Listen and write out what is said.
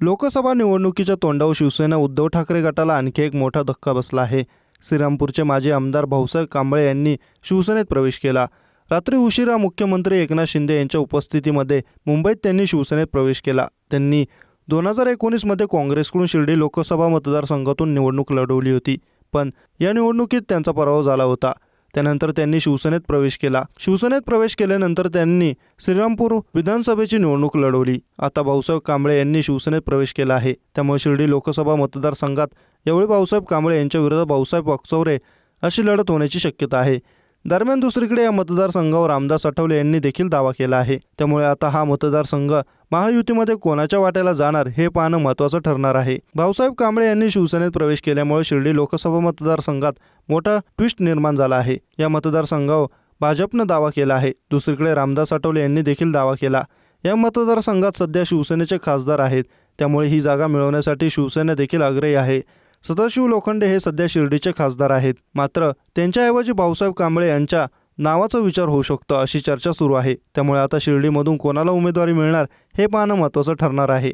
लोकसभा निवडणुकीच्या तोंडावर शिवसेना उद्धव ठाकरे गटाला आणखी एक मोठा धक्का बसला आहे. श्रीरामपूरचे माजी आमदार भाऊसाहेब कांबळे यांनी शिवसेनेत प्रवेश केला. रात्री उशिरा मुख्यमंत्री एकनाथ शिंदे यांच्या उपस्थितीमध्ये मुंबईत त्यांनी शिवसेनेत प्रवेश केला. त्यांनी दोन हजार एकोणीसमध्ये काँग्रेसकडून शिर्डी लोकसभा मतदारसंघातून निवडणूक लढवली होती. पण या निवडणुकीत त्यांचा पराभव झाला होता. त्यानंतर त्यांनी शिवसेनेत प्रवेश केला. शिवसेनेत प्रवेश केल्यानंतर त्यांनी श्रीरामपूर विधानसभेची निवडणूक लढवली. आता भाऊसाहेब कांबळे यांनी शिवसेनेत प्रवेश केला आहे. त्यामुळे शिर्डी लोकसभा मतदारसंघात यावेळी भाऊसाहेब कांबळे यांच्या विरोधात भाऊसाहेब वाकचौरे अशी लढत होण्याची शक्यता आहे. दरम्यान दुसरीकडे या मतदारसंघावर रामदास आठवले यांनी देखील दावा केला आहे. त्यामुळे आता हा मतदारसंघ महायुतीमध्ये कोणाच्या वाट्याला जाणार हे पाहणं महत्वाचं ठरणार आहे. भाऊसाहेब कांबळे यांनी शिवसेनेत प्रवेश केल्यामुळे शिर्डी लोकसभा मतदारसंघात मोठा ट्विस्ट निर्माण झाला आहे. या मतदारसंघावर भाजपनं दावा केला आहे. दुसरीकडे रामदास आठवले यांनी देखील दावा केला. या मतदारसंघात सध्या शिवसेनेचे खासदार आहेत. त्यामुळे ही जागा मिळवण्यासाठी शिवसेना देखील आग्रही आहे. सदाशिव लोखंडे हे सध्या शिर्डीचे खासदार आहेत. मात्र त्यांच्याऐवजी भाऊसाहेब कांबळे यांच्या नावाचा विचार होऊ शकतो अशी चर्चा सुरू आहे. त्यामुळे आता शिर्डीमधून कोणाला उमेदवारी मिळणार हे पाहणं महत्त्वाचं ठरणार आहे.